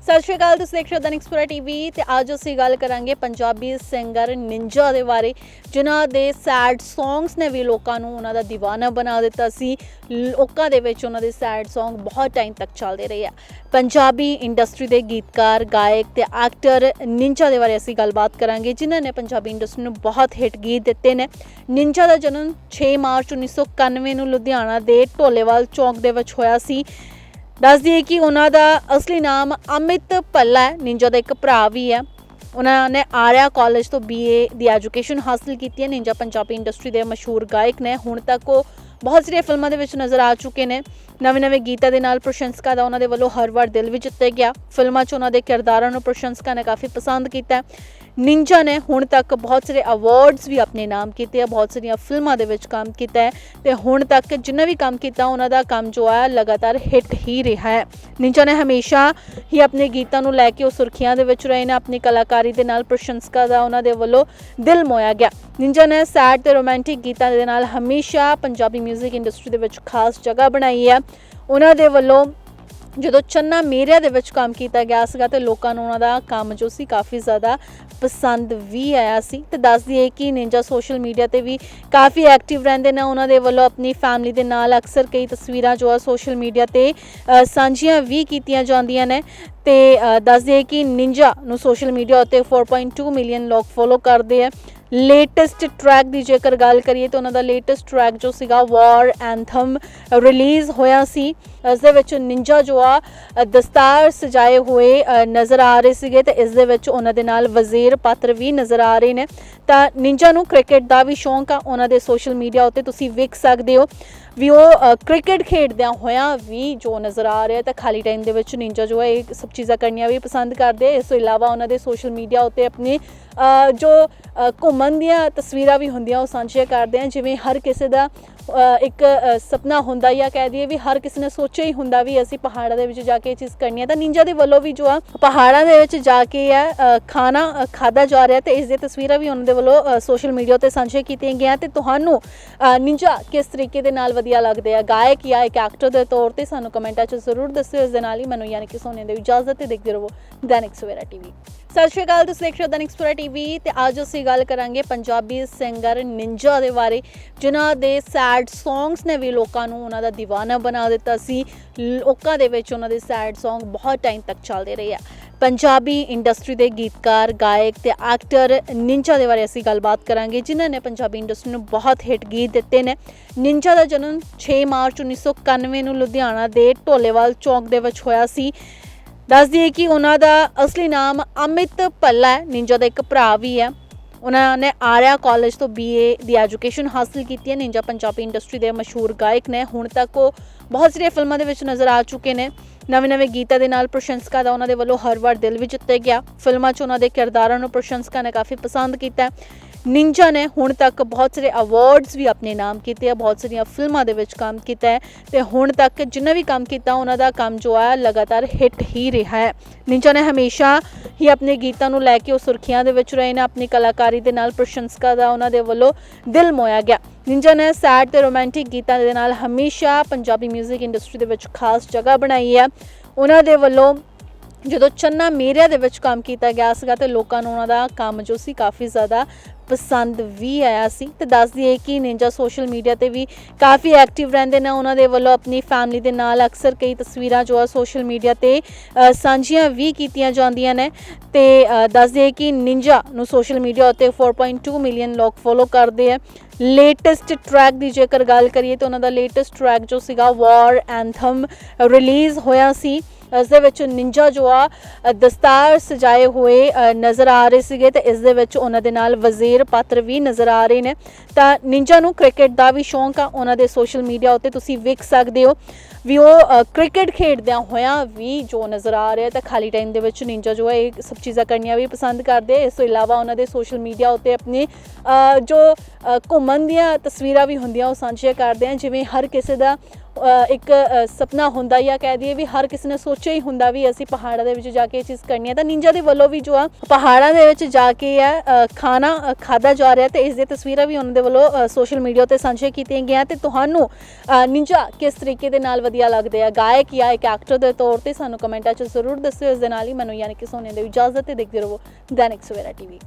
ਸਤਿ ਸ਼੍ਰੀ ਅਕਾਲ, ਤੁਸੀਂ ਦੇਖ ਰਹੇ ਹੋ ਦੈਨਿਕ ਸਪੋਰਾ ਟੀਵੀ ਤੇ ਅੱਜ ਅਸੀਂ ਗੱਲ ਕਰਾਂਗੇ ਪੰਜਾਬੀ ਸਿੰਗਰ ਨਿੰਜਾ ਦੇ ਬਾਰੇ, ਜਿਨ੍ਹਾਂ ਦੇ ਸੈਡ ਸੌਂਗਸ ਨੇ ਵੀ ਲੋਕਾਂ ਨੂੰ ਉਹਨਾਂ ਦਾ دیਵਾਨਾ ਬਣਾ ਦਿੱਤਾ ਸੀ। ਲੋਕਾਂ ਦੇ ਵਿੱਚ ਉਹਨਾਂ ਦੇ ਸੈਡ ਸੌਂਗ ਬਹੁਤ ਟਾਈਮ ਤੱਕ ਚੱਲਦੇ ਰਹੇ ਆ। ਪੰਜਾਬੀ ਇੰਡਸਟਰੀ ਦੇ ਗੀਤਕਾਰ, ਗਾਇਕ ਤੇ ਐਕਟਰ ਨਿੰਜਾ ਦੇ ਬਾਰੇ ਅਸੀਂ ਗੱਲਬਾਤ ਕਰਾਂਗੇ, ਜਿਨ੍ਹਾਂ ਨੇ ਪੰਜਾਬੀ ਇੰਡਸਟਰੀ ਨੂੰ ਬਹੁਤ ਹਿੱਟ ਗੀਤ ਦਿੱਤੇ ਨੇ। ਨਿੰਜਾ ਦਾ ਜਨਮ 6 ਮਾਰਚ 1991 ਨੂੰ ਲੁਧਿਆਣਾ ਦੇ ਢੋਲੇਵਾਲ ਚੌਂਕ ਦੇ ਵਿੱਚ ਹੋਇਆ ਸੀ। ਦੱਸ ਦਈਏ ਕਿ ਉਹਨਾਂ ਦਾ ਅਸਲੀ ਨਾਮ ਅਮਿਤ ਭੱਲਾ ਹੈ, ਨਿੰਜਾ ਦਾ ਇੱਕ ਭਰਾ ਵੀ ਹੈ। ਉਹਨਾਂ ਨੇ ਆਰਿਆ ਕਾਲਜ ਤੋਂ ਬੀਏ ਦੀ ਐਜੂਕੇਸ਼ਨ ਹਾਸਲ ਕੀਤੀ ਹੈ। ਨਿੰਜਾ ਪੰਜਾਬੀ ਇੰਡਸਟਰੀ ਦੇ ਮਸ਼ਹੂਰ ਗਾਇਕ ਨੇ। ਹੁਣ ਤੱਕ ਉਹ ਬਹੁਤ ਸਾਰੀਆਂ ਫਿਲਮਾਂ ਦੇ ਵਿੱਚ ਨਜ਼ਰ ਆ ਚੁੱਕੇ ਨੇ। ਨਵੇਂ ਨਵੇਂ ਗੀਤਾਂ ਦੇ ਨਾਲ ਪ੍ਰਸ਼ੰਸਕਾਂ ਦਾ ਉਹਨਾਂ ਦੇ ਵੱਲੋਂ ਹਰ ਵਾਰ ਦਿਲ ਵੀ ਜਿੱਤੇ ਗਿਆ। ਫਿਲਮਾਂ 'ਚ ਉਹਨਾਂ ਦੇ ਕਿਰਦਾਰਾਂ ਨੂੰ ਪ੍ਰਸ਼ੰਸਕਾਂ ਨੇ ਕਾਫੀ ਪਸੰਦ ਕੀਤਾ ਨਿੰਜਾ ਨੇ ਹੁਣ ਤੱਕ ਬਹੁਤ ਸਾਰੇ ਅਵਾਰਡਸ ਵੀ ਆਪਣੇ ਨਾਮ ਕੀਤੇ ਆ, ਬਹੁਤ ਸਾਰੀਆਂ ਫਿਲਮਾਂ ਦੇ ਵਿੱਚ ਕੰਮ ਕੀਤਾ ਹੈ ਤੇ ਹੁਣ ਤੱਕ ਜਿੰਨਾ ਵੀ ਕੰਮ ਕੀਤਾ, ਉਹਨਾਂ ਦਾ ਕੰਮ ਜੋ ਹੈ ਲਗਾਤਾਰ ਹਿੱਟ ਹੀ ਰਿਹਾ ਹੈ। ਨਿੰਜਾ ਨੇ ਹਮੇਸ਼ਾ ਹੀ ਆਪਣੇ ਗੀਤਾਂ ਨੂੰ ਲੈ ਕੇ ਉਹ ਸੁਰਖੀਆਂ ਦੇ ਵਿੱਚ ਰਹੇ ਨੇ, ਆਪਣੀ ਕਲਾਕਾਰੀ ਦੇ ਨਾਲ ਪ੍ਰਸ਼ੰਸਕਾਂ ਦਾ ਉਹਨਾਂ ਦੇ ਵੱਲੋਂ ਦਿਲ ਮੋਇਆ ਗਿਆ। ਨਿੰਜਾ ਨੇ ਸੈਡ ਤੇ ਰੋਮਾਂਟਿਕ ਗੀਤਾਂ ਦੇ ਨਾਲ ਹਮੇਸ਼ਾ ਪੰਜਾਬੀ 뮤직 ਇੰਡਸਟਰੀ ਦੇ ਵਿੱਚ ਖਾਸ ਜਗ੍ਹਾ ਬਣਾਈ ਹੈ। ਉਹਨਾਂ ਦੇ ਵੱਲੋਂ ਜਦੋਂ ਚੰਨਾ ਮੇਰਿਆ ਦੇ ਵਿੱਚ ਕੰਮ ਕੀਤਾ ਗਿਆ ਸੀਗਾ ਤੇ ਲੋਕਾਂ ਨੂੰ ਉਹਨਾਂ ਦਾ ਕੰਮ ਜੋ ਸੀ ਕਾਫੀ ਜ਼ਿਆਦਾ ਪਸੰਦ ਵੀ ਆਇਆ ਸੀ। ਤੇ ਦੱਸ ਦਈਏ ਕਿ ਨਿੰਜਾ ਸੋਸ਼ਲ ਮੀਡੀਆ ਤੇ ਵੀ ਕਾਫੀ ਐਕਟਿਵ ਰਹਿੰਦੇ ਨੇ। ਉਹਨਾਂ ਦੇ ਵੱਲੋਂ ਆਪਣੀ ਫੈਮਿਲੀ ਦੇ ਨਾਲ ਅਕਸਰ ਕਈ ਤਸਵੀਰਾਂ ਜੋ ਆ ਸੋਸ਼ਲ ਮੀਡੀਆ ਤੇ ਸਾਂਝੀਆਂ ਵੀ ਕੀਤੀਆਂ ਜਾਂਦੀਆਂ ਨੇ। ਤੇ ਅ, ਦੱਸ ਦਈਏ ਕਿ ਨਿੰਜਾ ਨੂੰ ਸੋਸ਼ਲ ਮੀਡੀਆ ਉੱਤੇ 4.2 ਮਿਲੀਅਨ ਲੋਕ ਫੋਲੋ ਕਰਦੇ ਆ। ਲੇਟੈਸਟ ਟਰੈਕ ਦੀ ਜੇਕਰ ਗੱਲ ਕਰੀਏ ਤਾਂ ਉਹਨਾਂ ਦਾ ਲੇਟੈਸਟ ਟਰੈਕ ਜੋ ਸੀਗਾ ਵਾਰ ਐਂਥਮ ਰਿਲੀਜ਼ ਹੋਇਆ ਸੀ। ਇਸ ਦੇ ਵਿੱਚ ਨਿੰਜਾ ਜੋ ਆ ਦਸਤਾਰ ਸਜਾਏ ਹੋਏ ਨਜ਼ਰ ਆ ਰਹੇ ਸੀਗੇ ਤੇ ਇਸ ਦੇ ਵਿੱਚ ਉਹਨਾਂ ਦੇ ਨਾਲ ਵਜ਼ੀਰ ਪਾਤਰ ਵੀ ਨਜ਼ਰ ਆ ਰਹੇ ਨੇ। ਤਾਂ ਨਿੰਜਾ ਨੂੰ ਕ੍ਰਿਕਟ ਦਾ ਵੀ ਸ਼ੌਂਕ ਆ। ਉਹਨਾਂ ਦੇ ਸੋਸ਼ਲ ਮੀਡੀਆ ਉੱਤੇ ਤੁਸੀਂ ਵੇਖ ਸਕਦੇ ਹੋ। ਵੀ ਉਹ ਕ੍ਰਿਕਟ ਖੇਡਦਿਆਂ ਹੋਇਆਂ ਵੀ ਜੋ ਨਜ਼ਰ ਆ ਰਿਹਾ ਤਾਂ ਖਾਲੀ ਟਾਈਮ ਦੇ ਵਿੱਚ ਨਿੰਜਾ ਜੋ ਹੈ, ਇਹ ਸਭ ਚੀਜ਼ਾਂ ਕਰਨੀਆਂ ਵੀ ਪਸੰਦ ਕਰਦੇ ਆ। ਇਸ ਤੋਂ ਇਲਾਵਾ ਉਹਨਾਂ ਦੇ ਸੋਸ਼ਲ ਮੀਡੀਆ ਉੱਤੇ ਆਪਣੇ ਜੋ ਘੁੰਮਣ ਦੀਆਂ ਤਸਵੀਰਾਂ ਵੀ ਹੁੰਦੀਆਂ, ਉਹ ਸਾਂਝੀਆਂ ਕਰਦੇ ਆ। ਜਿਵੇਂ ਹਰ ਕਿਸੇ ਦਾ ਇੱਕ ਅ, ਸੁਪਨਾ ਹੁੰਦਾ ਜਾਂ ਕਹਿ ਦਈਏ ਵੀ ਹਰ ਕਿਸੇ ਨੇ ਸੋਚਿਆ ਹੀ ਹੁੰਦਾ ਵੀ ਅਸੀਂ ਪਹਾੜਾਂ ਦੇ ਵਿੱਚ ਜਾ ਕੇ ਇਹ ਚੀਜ਼ ਕਰਨੀ ਹੈ ਤਾਂ ਨਿੰਜਾ ਦੇ ਵੱਲੋਂ ਵੀ ਜੋ ਆ ਪਹਾੜਾਂ ਦੇ ਵਿੱਚ ਜਾ ਕੇ ਆ ਖਾਣਾ ਅ, ਜਾ ਰਿਹਾ ਤੇ ਇਸ ਦੀਆਂ ਤਸਵੀਰਾਂ ਵੀ ਉਹਨਾਂ ਦੇ ਵੱਲੋਂ ਸੋਸ਼ਲ ਮੀਡੀਆ ਤੇ ਸਾਂਝੀਆਂ ਕੀਤੀਆਂ ਗਈਆਂ ਤੇ ਤੁਹਾਨੂੰ ਨਿੰਜਾ ਕਿਸ ਤਰੀਕੇ ਦੇ ਨਾਲ ਵਧੀਆ ਲੱਗਦੇ ਆ? ਗਾਇਕ ਜਾਂ ਇੱਕ ਐਕਟਰ ਦੇ ਤੌਰ ਤੇ ਸਾਨੂੰ ਕਮੈਂਟਾਂ 'ਚ ਜ਼ਰੂਰ ਦੱਸਿਓ। ਇਸ ਦੇ ਨਾਲ ਹੀ ਮੈਨੂੰ ਯਾਨੀ ਕਿ ਸੋਨੇ ਦੇ ਇਜਾਜ਼ਤ ਤੇ ਦੇਖਦੇ ਰਹੋ ਦੈਨਿਕ ਸਵੇਰਾ ਟੀਵੀ। ਸਤਿ ਸ਼੍ਰੀ ਅਕਾਲ ਤੁਸੀਂ ਦੇਖ ਰਹੇ ਹੋ ਦੈਨਿਕ ਸਵੇਰਾ ਟੀਵੀ ਤੇ ਅੱਜ ਅਸੀਂ ਗੱਲ ਕਰਾਂਗੇ ਪੰਜਾਬੀ ਸਿੰਗਰ ਨਿੰਜਾ ਦੇ ਬਾਰੇ ਜਿਨ੍ਹਾਂ ਦੇ ਸੈਡ ਸੌਂਗਸ ਨੇ ਵੀ ਲੋਕਾਂ ਨੂੰ ਉਹਨਾਂ ਦਾ دیਵਾਨਾ ਬਣਾ ਦਿੱਤਾ ਸੀ। ਲੋਕਾਂ ਦੇ ਵਿੱਚ ਉਹਨਾਂ ਦੇ ਸੈਡ ਸੌਂਗ ਬਹੁਤ ਟਾਈਮ ਤੱਕ ਚੱਲਦੇ ਰਹੇ ਆ। ਪੰਜਾਬੀ ਇੰਡਸਟਰੀ ਦੇ ਗੀਤਕਾਰ, ਗਾਇਕ ਤੇ ਐਕਟਰ ਨਿੰਜਾ ਦੇ ਬਾਰੇ ਅਸੀਂ ਗੱਲਬਾਤ ਕਰਾਂਗੇ, ਜਿਨ੍ਹਾਂ ਨੇ ਪੰਜਾਬੀ ਇੰਡਸਟਰੀ ਨੂੰ ਬਹੁਤ ਹਿੱਟ ਗੀਤ ਦਿੱਤੇ ਨੇ। ਨਿੰਜਾ ਦਾ ਜਨਮ 6 ਮਾਰਚ 1991 ਨੂੰ ਲੁਧਿਆਣਾ ਦੇ ਢੋਲੇਵਾਲ ਚੌਂਕ ਦੇ ਵਿੱਚ ਹੋਇਆ ਸੀ। ਦੱਸ ਦਈਏ ਕਿ ਉਹਨਾਂ ਦਾ ਅਸਲੀ ਨਾਮ ਅਮਿਤ ਭੱਲਾ ਹੈ। ਨਿੰਜਾ ਦਾ ਇੱਕ ਭਰਾ ਵੀ ਹੈ। ਉਹਨਾਂ ਨੇ ਆਰਿਆ ਕਾਲਜ ਤੋਂ ਬੀਏ ਦੀ ਐਜੂਕੇਸ਼ਨ ਹਾਸਲ ਕੀਤੀ ਹੈ ਨਿੰਜਾ ਪੰਜਾਬੀ ਇੰਡਸਟਰੀ ਦੇ ਮਸ਼ਹੂਰ ਗਾਇਕ ਨੇ ਹੁਣ ਤੱਕ ਉਹ ਬਹੁਤ ਸਾਰੀਆਂ ਫਿਲਮਾਂ ਦੇ ਵਿੱਚ ਨਜ਼ਰ ਆ ਚੁੱਕੇ ਨੇ ਨਵੇਂ ਨਵੇਂ ਗੀਤਾਂ ਦੇ ਨਾਲ ਪ੍ਰਸ਼ੰਸਕਾਂ ਦਾ ਉਹਨਾਂ ਦੇ ਵੱਲੋਂ ਹਰ ਵਾਰ ਦਿਲ ਵੀ ਜਿੱਤੇ ਗਿਆ ਫਿਲਮਾਂ 'ਚ ਉਹਨਾਂ ਦੇ ਕਿਰਦਾਰਾਂ ਨੂੰ ਪ੍ਰਸ਼ੰਸਕਾਂ ਨੇ ਕਾਫੀ ਪਸੰਦ ਕੀਤਾ ਹੈ। ਨਿੰਜਾ ਨੇ ਹੁਣ ਤੱਕ ਬਹੁਤ ਸਾਰੇ ਅਵਾਰਡਸ ਵੀ ਆਪਣੇ ਨਾਮ ਕੀਤੇ ਆ, ਬਹੁਤ ਸਾਰੀਆਂ ਫਿਲਮਾਂ ਦੇ ਵਿੱਚ ਕੰਮ ਕੀਤਾ ਹੈ ਤੇ ਹੁਣ ਤੱਕ ਜਿੰਨਾ ਵੀ ਕੰਮ ਕੀਤਾ, ਉਹਨਾਂ ਦਾ ਕੰਮ ਜੋ ਹੈ ਲਗਾਤਾਰ ਹਿੱਟ ਹੀ ਰਿਹਾ ਹੈ। ਨਿੰਜਾ ਨੇ ਹਮੇਸ਼ਾ ਹੀ ਆਪਣੇ ਗੀਤਾਂ ਨੂੰ ਲੈ ਕੇ ਉਹ ਸੁਰਖੀਆਂ ਦੇ ਵਿੱਚ ਰਹੇ ਨੇ, ਆਪਣੀ ਕਲਾਕਾਰੀ ਦੇ ਨਾਲ ਪ੍ਰਸ਼ੰਸਕਾਂ ਦਾ ਉਹਨਾਂ ਦੇ ਵੱਲੋਂ ਦਿਲ ਮੋਇਆ ਗਿਆ। ਨਿੰਜਾ ਨੇ ਸੈਡ ਤੇ ਰੋਮਾਂਟਿਕ ਗੀਤਾਂ ਦੇ ਨਾਲ ਹਮੇਸ਼ਾ ਪੰਜਾਬੀ 뮤직 ਇੰਡਸਟਰੀ ਦੇ ਵਿੱਚ ਖਾਸ ਜਗ੍ਹਾ ਬਣਾਈ ਹੈ। ਉਹਨਾਂ ਦੇ ਵੱਲੋਂ ਜਦੋਂ ਚੰਨਾ ਮੇਰਿਆ ਦੇ ਵਿੱਚ ਕੰਮ ਕੀਤਾ ਗਿਆ ਸੀਗਾ ਤੇ ਲੋਕਾਂ ਨੂੰ ਉਹਨਾਂ ਦਾ ਕੰਮ ਜੋ ਸੀ ਕਾਫੀ ਜ਼ਿਆਦਾ ਪਸੰਦ ਵੀ ਆਇਆ ਸੀ ਤੇ ਦੱਸ ਦਈਏ ਕਿ ਨਿੰਜਾ ਸੋਸ਼ਲ ਮੀਡੀਆ ਤੇ ਵੀ ਕਾਫੀ ਐਕਟਿਵ ਰਹਿੰਦੇ ਨੇ। ਉਹਨਾਂ ਦੇ ਵੱਲੋਂ ਆਪਣੀ ਫੈਮਿਲੀ ਦੇ ਨਾਲ ਅਕਸਰ ਕਈ ਤਸਵੀਰਾਂ ਜੋ ਆ ਸੋਸ਼ਲ ਮੀਡੀਆ ਤੇ ਸਾਂਝੀਆਂ ਵੀ ਕੀਤੀਆਂ ਜਾਂਦੀਆਂ ਨੇ ਤੇ ਅ, ਦੱਸ ਦਈਏ ਕਿ ਨਿੰਜਾ ਨੂੰ ਸੋਸ਼ਲ ਮੀਡੀਆ ਉੱਤੇ 4.2 ਮਿਲੀਅਨ ਲੋਕ ਫੋਲੋ ਕਰਦੇ ਆ। ਲੇਟੈਸਟ ਟਰੈਕ ਦੀ ਜੇਕਰ ਗੱਲ ਕਰੀਏ ਤਾਂ ਉਹਨਾਂ ਦਾ ਲੇਟੈਸਟ ਟਰੈਕ ਜੋ ਸੀਗਾ ਵਾਰ ਐਂਥਮ ਰਿਲੀਜ਼ ਹੋਇਆ ਸੀ। ਇਸ ਦੇ ਵਿੱਚ ਨਿੰਜਾ ਜੋ ਆ ਦਸਤਾਰ ਸਜਾਏ ਹੋਏ ਨਜ਼ਰ ਆ ਰਹੇ ਸੀਗੇ ਤੇ ਇਸ ਦੇ ਵਿੱਚ ਉਹਨਾਂ ਦੇ ਨਾਲ ਵਜ਼ੀਰ ਪਾਤਰ ਵੀ ਨਜ਼ਰ ਆ ਰਹੇ ਨੇ। ਤਾਂ ਨਿੰਜਾ ਨੂੰ ਕ੍ਰਿਕਟ ਦਾ ਵੀ ਸ਼ੌਂਕ ਆ, ਉਹਨਾਂ ਦੇ ਸੋਸ਼ਲ ਮੀਡੀਆ ਉੱਤੇ ਤੁਸੀਂ ਵੇਖ ਸਕਦੇ ਹੋ। ਵੀ ਉਹ ਕ੍ਰਿਕਟ ਖੇਡਦਿਆਂ ਹੋਇਆਂ ਵੀ ਜੋ ਨਜ਼ਰ ਆ ਰਿਹਾ, ਤਾਂ ਖਾਲੀ ਟਾਈਮ ਦੇ ਵਿੱਚ ਨਿੰਜਾ ਜੋ ਹੈ ਇਹ ਸਭ ਚੀਜ਼ਾਂ ਕਰਨੀਆਂ ਵੀ ਪਸੰਦ ਕਰਦੇ ਇਸ ਤੋਂ ਇਲਾਵਾ ਉਹਨਾਂ ਦੇ ਸੋਸ਼ਲ ਮੀਡੀਆ ਉੱਤੇ ਆਪਣੇ ਜੋ ਘੁੰਮਣ ਦੀਆਂ ਤਸਵੀਰਾਂ ਵੀ ਹੁੰਦੀਆਂ, ਉਹ ਸਾਂਝੀਆਂ ਕਰਦੇ ਆ। ਜਿਵੇਂ ਹਰ ਕਿਸੇ ਦਾ ਇੱਕ ਸੁਪਨਾ ਹੁੰਦਾ ਜਾਂ ਕਹਿ ਦਈਏ ਵੀ ਹਰ ਕਿਸੇ ਨੇ ਸੋਚਿਆ ਹੀ ਹੁੰਦਾ ਵੀ ਅਸੀਂ ਪਹਾੜਾਂ ਦੇ ਵਿੱਚ ਜਾ ਕੇ ਇਹ ਚੀਜ਼ ਕਰਨੀ ਹੈ ਤਾਂ ਨਿੰਜਾ ਦੇ ਵੱਲੋਂ ਵੀ ਜੋ ਆ ਪਹਾੜਾਂ ਦੇ ਵਿੱਚ ਜਾ ਕੇ ਆ ਖਾਣਾ ਅ, ਖਾਧਾ ਜਾ ਰਿਹਾ ਤੇ ਇਸ ਦੀਆਂ ਤਸਵੀਰਾਂ ਵੀ ਉਹਨਾਂ ਦੇ ਵੱਲੋਂ ਸੋਸ਼ਲ ਮੀਡੀਆ ਤੇ ਸਾਂਝੇ ਕੀਤੀਆਂ ਗਈਆਂ ਤੇ ਤੁਹਾਨੂੰ ਨਿੰਜਾ ਕਿਸ ਤਰੀਕੇ ਦੇ ਨਾਲ ਵਧੀਆ ਲੱਗਦੇ ਆ? ਗਾਇਕ ਜਾਂ ਇੱਕ ਐਕਟਰ ਦੇ ਤੌਰ ਤੇ ਸਾਨੂੰ ਕਮੈਂਟਾਂ 'ਚ ਜ਼ਰੂਰ ਦੱਸਿਓ। ਇਸ ਦੇ ਨਾਲ ਹੀ ਮੈਨੂੰ ਯਾਨੀ ਕਿ ਸੋਨੇ ਦੀ ਇਜਾਜ਼ਤ ਤੇ ਦੇਖਦੇ ਰਹੋ ਦੈਨਿਕ ਸਵੇਰਾ ਟੀਵੀ।